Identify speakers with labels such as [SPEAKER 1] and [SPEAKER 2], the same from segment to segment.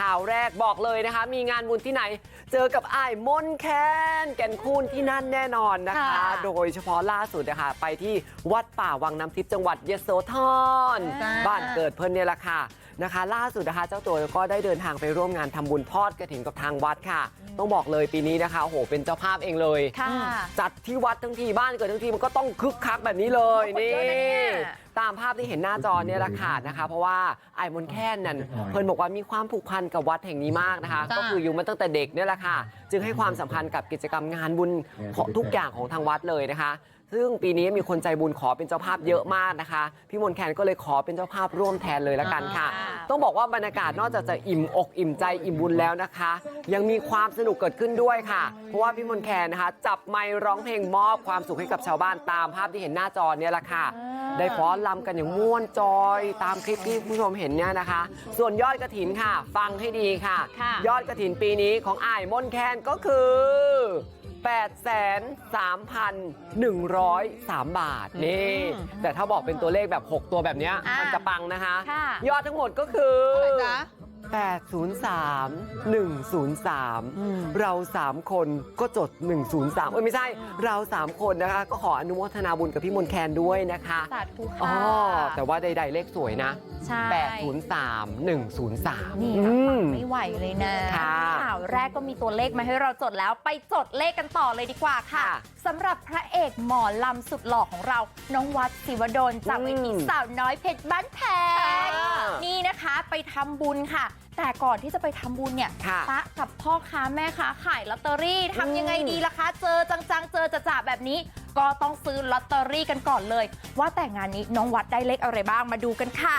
[SPEAKER 1] ข่าวแรกบอกเลยนะคะ มีงานบุญที่ไหน เจอกับอ้ายมนแคนแก่นคูนที่นั่นแน่นอนนะคะ
[SPEAKER 2] ค่ะ
[SPEAKER 1] โดยเฉพาะล่าสุดนะคะ ไปที่วัดป่าวังน้ำทิพย์จังหวัดยโสธร
[SPEAKER 2] จ้า
[SPEAKER 1] บ้านเกิดเพิ่นเนี่ยแหละค่ะ นะคะล่าสุดนะคะเจ้าตัวก็ได้เดินทางไปร่วมงานทำบุญทอดกระถิ่นกับทางวัดค่ะ ต้องบอกเลยปีนี้นะคะโอ้โหเป็นเจ้าภาพเองเลย
[SPEAKER 2] ค่ะ
[SPEAKER 1] จัดที่วัดทั้งทีบ้านเกิดทั้งทีมันก็ต้องคึกคักแบบนี้เลย
[SPEAKER 2] คน
[SPEAKER 1] นี่
[SPEAKER 2] เยอะนะเนี่ย
[SPEAKER 1] ตามภาพที่เห็นหน้าจอเนี่ยแหละค่ะนะคะ เพราะว่าไอ้มนต์แค่นนั่นเพิ่นบอกว่ามีความผูกพันกับวัดแห่งนี้มากนะคะ
[SPEAKER 2] จ้า
[SPEAKER 1] ก็คืออยู่มาตั้งแต่เด็กเนี่ยแหละค่ะ จึงให้ความสำคัญกับกิจกรรมงานบุญของทุกอย่างของทางวัดเลยนะคะ ซึ่งปีนี้มีคนใจบุญขอเป็นเจ้าภาพเยอะมากนะคะพี่มนต์แคนก็เลยขอเป็นเจ้าภาพร่วมแทนเลยละกันค่ะ
[SPEAKER 2] อ่า
[SPEAKER 1] ต้องบอกว่าบรรยากาศนอกจากจะอิ่มอกอิ่มใจอิ่มบุญแล้วนะคะ ยังมีความสนุกเกิดขึ้นด้วยค่ะ เพราะว่าพี่มนต์แคนนะคะ จับไมค์ร้องเพลงมอบความสุขให้กับชาวบ้านตามภาพที่เห็นหน้าจอเนี่ยแหละค่ะ ได้ฟ้อนรำกันอย่างม่วนจอยตามคลิปที่คุณผู้ชมเห็นเนี่ยนะคะ ส่วนยอดกระถินค่ะ ฟังให้ดีค่ะ
[SPEAKER 2] ค่ะ
[SPEAKER 1] ยอดกระถินปีนี้ของอ้ายมนต์แคนก็คือ 8 3 103 บาท นี่ แต่ถ้าบอกเป็นตัวเลขแบบ 6 ตัวแบบเนี้ย
[SPEAKER 2] อะ
[SPEAKER 1] มันจะปังนะคะ
[SPEAKER 2] ค่ะ
[SPEAKER 1] ยอดทั้งหมดก็คือ
[SPEAKER 3] เท่าไหร่จ๊ะ
[SPEAKER 1] 803 103 เรา 3 คนก็จด 103 เอ้ยไม่ใช่ เรา 3 คนนะคะ ก็ขออนุโมทนาบุญกับพี่มนต์แคนด้วยนะคะ
[SPEAKER 2] สาธุ
[SPEAKER 1] อ๋อ
[SPEAKER 2] ค่ะ
[SPEAKER 1] แต่ว่าใดๆเลขสวยนะ
[SPEAKER 2] ใช่
[SPEAKER 1] 803 103
[SPEAKER 2] นี่
[SPEAKER 1] อื
[SPEAKER 2] ค่ะ
[SPEAKER 1] ม
[SPEAKER 2] ไม่ไหวเลยนะ
[SPEAKER 1] ค่ะ
[SPEAKER 2] ข่าวแรกก็มีตัวเลขมาให้เราจดแล้วไปจดเลขกันต่อเลยดีกว่าค่ะ
[SPEAKER 1] ค่ะ
[SPEAKER 2] สำหรับพระเอกหมอลำสุดหล่อของเรา น้องวัดศิวดลจาก
[SPEAKER 1] อืม
[SPEAKER 2] เวทีสาวน้อยเพชรบ้านแพง
[SPEAKER 1] ค่ะ
[SPEAKER 2] นี่นะคะ ไปทำบุญค่ะ แต่ก่อนที่จะไปทำบุญเนี่ย
[SPEAKER 1] ค่ะ
[SPEAKER 2] พระกับพ่อค้าแม่ค้าขายลอตเตอรี่ทำยังไงดีล่ะคะ เจอจังๆเจอจะจ่าแบบนี้ ก็ต้องซื้อลอตเตอรี่กันก่อนเลย ว่าแต่งานนี้น้องวัดได้เลขอะไรบ้างมาดูกันค่ะ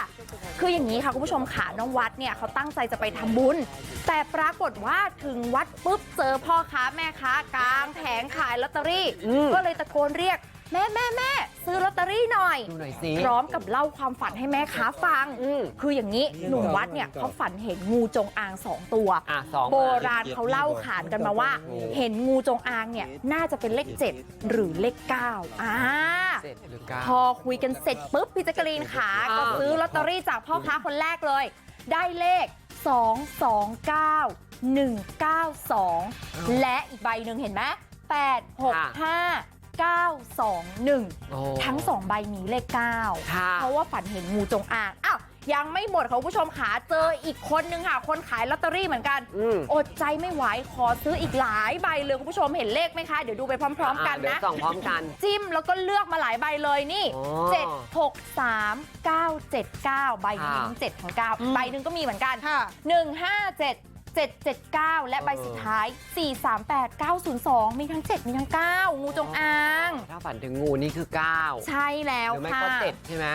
[SPEAKER 2] คืออย่างนี้ค่ะคุณผู้ชมค่ะน้องวัดเนี่ยเขาตั้งใจจะไปทำบุญ แต่ปรากฏว่าถึงวัดปุ๊บเจอพ่อค้าแม่ค้ากลางแผงขายลอตเตอรี่
[SPEAKER 1] อืม
[SPEAKER 2] ก็เลยตะโกนเรียก แม่แม่แม่ ซื้อลอตเตอรี่หน่อย
[SPEAKER 1] ดูหน่อยสิ
[SPEAKER 2] พร้อมกับเล่าความฝันให้แม่ค้าฟัง
[SPEAKER 1] อืม
[SPEAKER 2] คืออย่างนี้หนุ่มวัดเนี่ยเขาฝันเห็นงูจงอางสองตัว
[SPEAKER 1] อะสอง
[SPEAKER 2] โบราณเขาเล่าขานกันมาว่าเห็นงูจงอางเนี่ยน่าจะเป็นเลข7หรือเลข9อ่า
[SPEAKER 1] เจ็ดหรือเก้า
[SPEAKER 2] พอคุยกันเสร็จปุ๊บพี่แจ๊กกะรีนขา
[SPEAKER 1] อ่า
[SPEAKER 2] ก็ซื้อลอตเตอรี่จากพ่อค้าคนแรกเลย ได้เลข 229 192 และอีกใบหนึ่งเห็นไหม8 6 5 9 2 1
[SPEAKER 1] โอ้
[SPEAKER 2] ทั้ง 2 ใบมีเลข9
[SPEAKER 1] ค่ะ
[SPEAKER 2] เพราะว่าฝันเห็นงูจงอางอ้าวยังไม่หมดค่ะคุณผู้ชมขาเจออีกคนนึงค่ะ คนขายลอตเตอรี่เหมือนกัน
[SPEAKER 1] อืม
[SPEAKER 2] อดใจไม่ไหวขอซื้ออีกหลายใบเลยคุณผู้ชมเห็นเลขไหมคะ เดี๋ยวดูไปพร้อม ๆ กัน
[SPEAKER 1] เดี๋ยว
[SPEAKER 2] นะ
[SPEAKER 1] ส่องพร้อมกัน
[SPEAKER 2] จิ้มแล้วก็เลือกมาหลายใบเลยนี่
[SPEAKER 1] อ๋อ
[SPEAKER 2] 7 6 3 9 7 9 ใบนี้มี
[SPEAKER 1] ค่ะ
[SPEAKER 2] ทั้ง7ทั้ง
[SPEAKER 3] อืม
[SPEAKER 2] 9ใบหนึ่งก็มีเหมือนกัน
[SPEAKER 3] ค่ะ
[SPEAKER 2] 1 5 7 7 7 9 และใบ
[SPEAKER 1] เออ
[SPEAKER 2] สุดท้าย 4 3 8 9 0 2 มีทั้ง 7 มีทั้ง 9 งูจงอาง
[SPEAKER 1] ถ้าฝันถึงงูนี่คือ 9
[SPEAKER 2] ใช่แล้ว
[SPEAKER 1] หรือไม่
[SPEAKER 2] ค่ะ
[SPEAKER 1] ก็เจ็ดใช่ไหม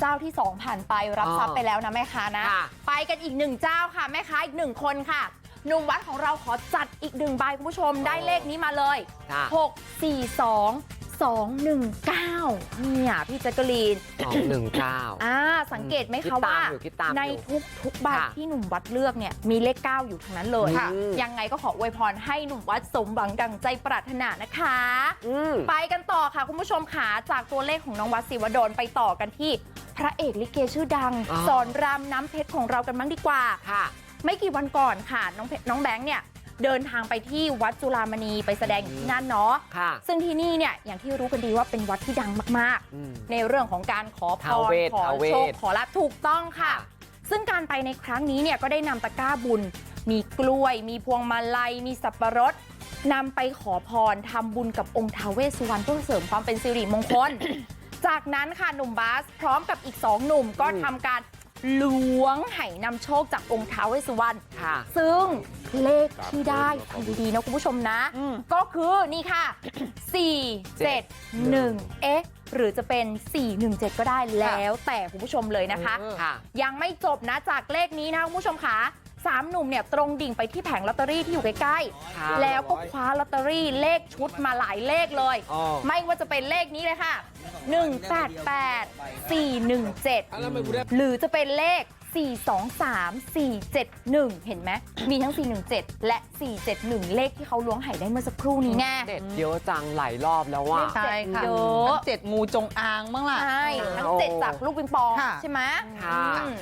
[SPEAKER 2] เจ้าที่ 2 ผ่านไปรับ
[SPEAKER 1] อ๋อ
[SPEAKER 2] ทรัพย์ไปแล้วนะแม่ค้านะ
[SPEAKER 1] ค่ะ
[SPEAKER 2] ไปกันอีกหนึ่งเจ้าค่ะ แม่ค้าอีกหนึ่งคนค่ะหนุ่มวัดของเราขอจัดอีกหนึ่งใบคุณผู้ชมได้เลขนี้มาเลย
[SPEAKER 1] ค่ะ
[SPEAKER 2] 6 4 2 2 1 9เนี่ยพี่แจ๊กกะลีน
[SPEAKER 1] สองหนึ่งเก้า
[SPEAKER 2] อ่าสังเกตไหม
[SPEAKER 1] คิด
[SPEAKER 2] คะ
[SPEAKER 1] ตาม
[SPEAKER 2] ว่า
[SPEAKER 1] อยู่คิดตามอยู่
[SPEAKER 2] ในทุกทุกใบ
[SPEAKER 1] ค่ะ
[SPEAKER 2] ที่หนุ่มวัดเลือกเนี่ยมีเลข 9 อยู่ทั้งนั้นเลย
[SPEAKER 1] ค่ะ
[SPEAKER 2] ยังไงก็ขออวยพรให้หนุ่มวัดสมหวังดังใจปรารถนานะคะ
[SPEAKER 1] อืม
[SPEAKER 2] ไปกันต่อค่ะคุณผู้ชมขาจากตัวเลขของน้องวัดศิวดลไปต่อกันที่พระเอกลิเกชื่อดัง
[SPEAKER 1] อ๋อ
[SPEAKER 2] สอนรามน้ำเพชรของเรากันบ้างดีกว่า
[SPEAKER 1] ค่ะ
[SPEAKER 2] ไม่กี่วันก่อนค่ะ น้องเพชรน้องแบงค์เนี่ย เดินทางไปที่วัดจุฬามณีไปแสดงอยู่ที่นั่นเนาะ
[SPEAKER 1] ค่ะ
[SPEAKER 2] ซึ่งที่นี่เนี่ยอย่างที่รู้กันดีว่าเป็นวัดที่ดังมาก
[SPEAKER 1] อืม
[SPEAKER 2] ๆในเรื่องของการขอพ
[SPEAKER 1] ท้าว
[SPEAKER 2] ร
[SPEAKER 1] เวส
[SPEAKER 2] ขอ
[SPEAKER 1] ท้าวเวส
[SPEAKER 2] โชคขอลาภถูกต้องค่ะ
[SPEAKER 1] ค่ะ
[SPEAKER 2] ซึ่งการไปในครั้งนี้เนี่ยก็ได้นำตะกร้าบุญ มีกล้วย มีพวงมาลัย มีสับปะรดนำไปขอพรทำบุญกับองค์ท้าวเวสสุวรรณเพื่อเสริมความเป็นสิริมงคล จากนั้นค่ะหนุ่มบาสพร้อมกับอีกสองหนุ่มก็
[SPEAKER 1] อืม
[SPEAKER 2] ทำการ ล้วงไหนำโชคจากองค์ท้าวเวสสุวรรณ
[SPEAKER 1] ค่ะ
[SPEAKER 2] ซึ่งเลขที่ได้ฟังดีๆนะคุณผู้ชมนะ
[SPEAKER 3] อืม
[SPEAKER 2] ก็คือนี่ค่ะ 4 7 1 เอ๊ะ หรือจะเป็น 417 ก็ได้แล้วแต่คุณผู้ชมเลยนะคะ
[SPEAKER 1] ค่ะ
[SPEAKER 2] ยังไม่จบนะจากเลขนี้นะคุณผู้ชมค่ะ สามหนุ่มเนี่ยตรงดิ่งไปที่แผงลอตเตอรี่ที่อยู่ใกล้
[SPEAKER 1] ค่ะ
[SPEAKER 2] ๆแล้วก็คว้าลอตเตอรี่เลขชุดมาหลายเลขเลย
[SPEAKER 1] อ๋อ
[SPEAKER 2] ไม่ว่าจะเป็นเลขนี้เลยค่ะ 188 417 หรือจะเป็นเลข 423 471 เห็นไหมมีทั้ง 417 และ 471 เลขที่เขาล้วงไหได้เมื่อสักครู่นี้แน่
[SPEAKER 1] เด็ดเยอะจังหลายรอบแล้วว่า
[SPEAKER 3] ใช่ค่ะ
[SPEAKER 2] เยอะ
[SPEAKER 3] ทั้งเจ็ดงูจงอางบ้างล่ะ
[SPEAKER 2] ใช่ ทั้ง
[SPEAKER 1] โอ้
[SPEAKER 2] เจ็ดจากลูกปิงปอง
[SPEAKER 3] ค่ะ
[SPEAKER 2] ใช่ไหม
[SPEAKER 1] ค่ะ
[SPEAKER 2] อืม